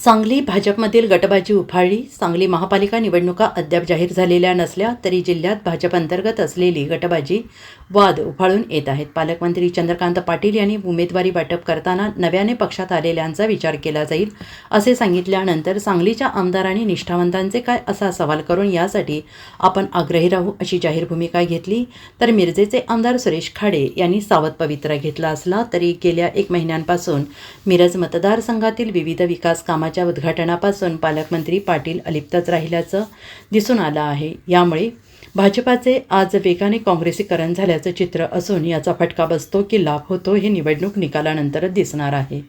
सांगली भाजपमधील गटबाजी उफाळली. सांगली महापालिका निवडणुका अद्याप जाहीर झालेल्या नसल्या तरी जिल्ह्यात भाजप अंतर्गत असलेली गटबाजी वाद उफाळून येत आहेत. पालकमंत्री चंद्रकांत पाटील यांनी उमेदवारी वाटप करताना नव्याने पक्षात आलेल्यांचा विचार केला जाईल असे सांगितल्यानंतर सांगलीच्या आमदारांनी निष्ठावंतांचे काय असा सवाल करून यासाठी आपण आग्रही राहू अशी जाहीर भूमिका घेतली. तर मिरजेचे आमदार सुरेश खाडे यांनी सावध पवित्रा घेतला असला तरी गेल्या एक महिन्यांपासून मिरज मतदारसंघातील विविध विकास कामाच्या उद्घाटनापासून पालकमंत्री पाटील अलिप्तच राहिल्याचं दिसून आलं आहे. यामुळे भाजपाचे आज वेगाने काँग्रेसीकरण झाल्याचं चित्र असून याचा फटका बसतो की लाभ होतो हे निवडणूक निकालानंतरच दिसणार आहे.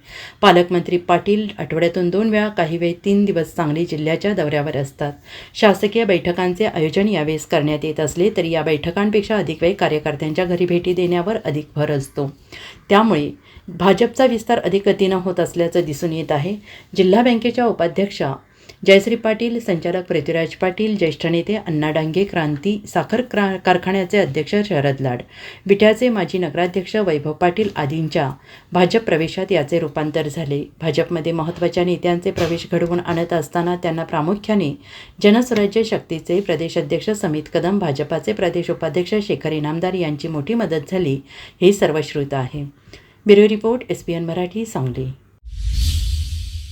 पालकमंत्री पाटील आठवड्यातून दोन वेळा काही वेळ तीन दिवस सांगली जिल्ह्याच्या दौऱ्यावर असतात. शासकीय बैठकांचे आयोजन यावेळेस करण्यात येत असले तरी या बैठकांपेक्षा अधिक वेळ कार्यकर्त्यांच्या घरी भेटी देण्यावर अधिक भर असतो. त्यामुळे भाजपचा विस्तार अधिक गतीनं होत असल्याचं दिसून येत आहे. जिल्हा बँकेच्या उपाध्यक्षा जयश्री पाटील संचालक पृथ्वीराज पाटील ज्येष्ठ नेते अण्णा डांगे क्रांती साखर क्रा कारखान्याचे अध्यक्ष शरद लाड विट्याचे माजी नगराध्यक्ष वैभव पाटील आदींच्या भाजप प्रवेशात याचे रूपांतर झाले. भाजपमध्ये महत्त्वाच्या नेत्यांचे प्रवेश घडवून आणत असताना त्यांना प्रामुख्याने जनस्वराज्य शक्तीचे प्रदेशाध्यक्ष समित कदम भाजपाचे प्रदेश उपाध्यक्ष शेखर इनामदार यांची मोठी मदत झाली हे सर्वश्रुत आहे. Bureau report S P N Marathi Sangli.